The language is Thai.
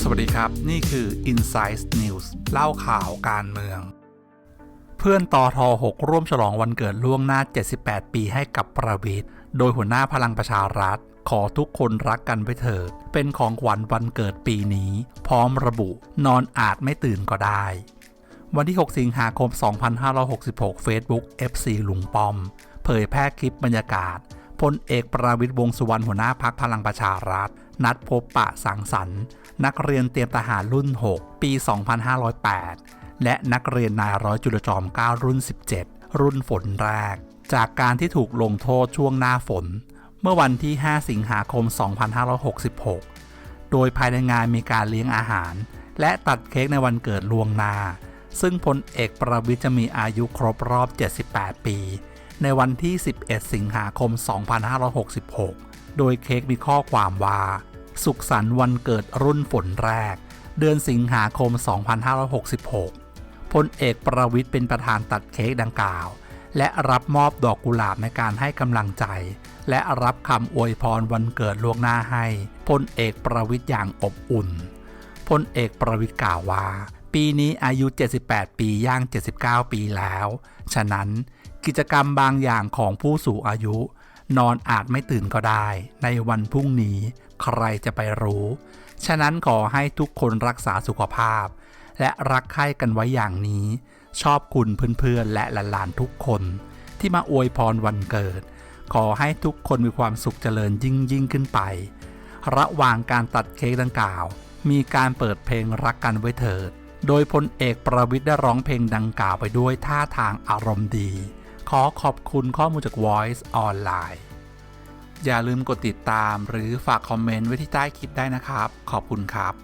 สวัสดีครับ นี่คือ Insight News เล่าข่าวการเมือง เพื่อนตอทอ6ร่วมฉลองวันเกิดล่วงหน้า 78 ปีให้กับประวิทย์โดยหัวหน้าพลังประชารัฐ ขอทุกคนรักกันไว้เถิด เป็นของขวัญวันเกิดปีนี้ พร้อมระบุนอนอาจไม่ตื่นก็ได้วันที่ 6 สิงหาคม 2566 Facebook FC ลุงป้อม เผยแพร่คลิปบรรยากาศ พลเอกประวิตยวงสุวรรณหัวหน้าพักพลังประชารัฐ นัดพบปะสังสรรค์ นักเรียนเตรียมทหารรุ่น 6 ปี 2508 และนักเรียนนายร้อยจุลจอม 9 รุ่น 17 รุ่นฝนแรก จากการที่ถูกลงโทษช่วงหน้าฝน เมื่อวันที่ 5 สิงหาคม 2566 โดยภายในงานมีการเลี้ยงอาหาร และตัดเค้กในวันเกิดลวงนา ซึ่งพลเอกประวิตยจะมีอายุครบรอบ 78 ปี ในวันที่ 11 สิงหาคม 2566 โดยเค้กมีข้อความว่า สุขสันต์วันเกิดรุ่นฝนแรก เดือนสิงหาคม 2566 พลเอกประวิตยเป็นประธานตัดเค้กดังกล่าว และรับมอบดอกกุหลาบในการให้กำลังใจ และรับคำอวยพรวันเกิดล่วงหน้าให้ พลเอกประวิตยอย่างอบอุ่น พลเอกประวิตยกล่าวว่า ปีนี้อายุ 78 ปีย่าง 79 ปีแล้ว ฉะนั้น กิจกรรมบางอย่างของผู้สูงอายุ นอนอาจไม่ตื่นก็ได้ ในวันพรุ่งนี้ใครจะไปรู้ ฉะนั้นขอให้ทุกคนรักษาสุขภาพ และรักใคร่กันไว้อย่างนี้ ชอบคุณเพื่อนๆ และหลานๆทุกคน ที่มาอวยพรวันเกิด ขอให้ทุกคนมีความสุขเจริญยิ่งยิ่งขึ้นไป ระหว่างการตัดเค้กดังกล่าว มีการเปิดเพลงรักกันไว้เถิดโดยพลเอกประวิทย์ได้ร้องเพลงดังกล่าวไปด้วยท่าทางอารมณ์ดี ขอขอบคุณข้อมูลจาก Voice ออนไลน์ อย่าลืมกดติดตามหรือฝากคอมเมนต์ไว้ที่ใต้คลิปได้นะครับ ขอบคุณครับ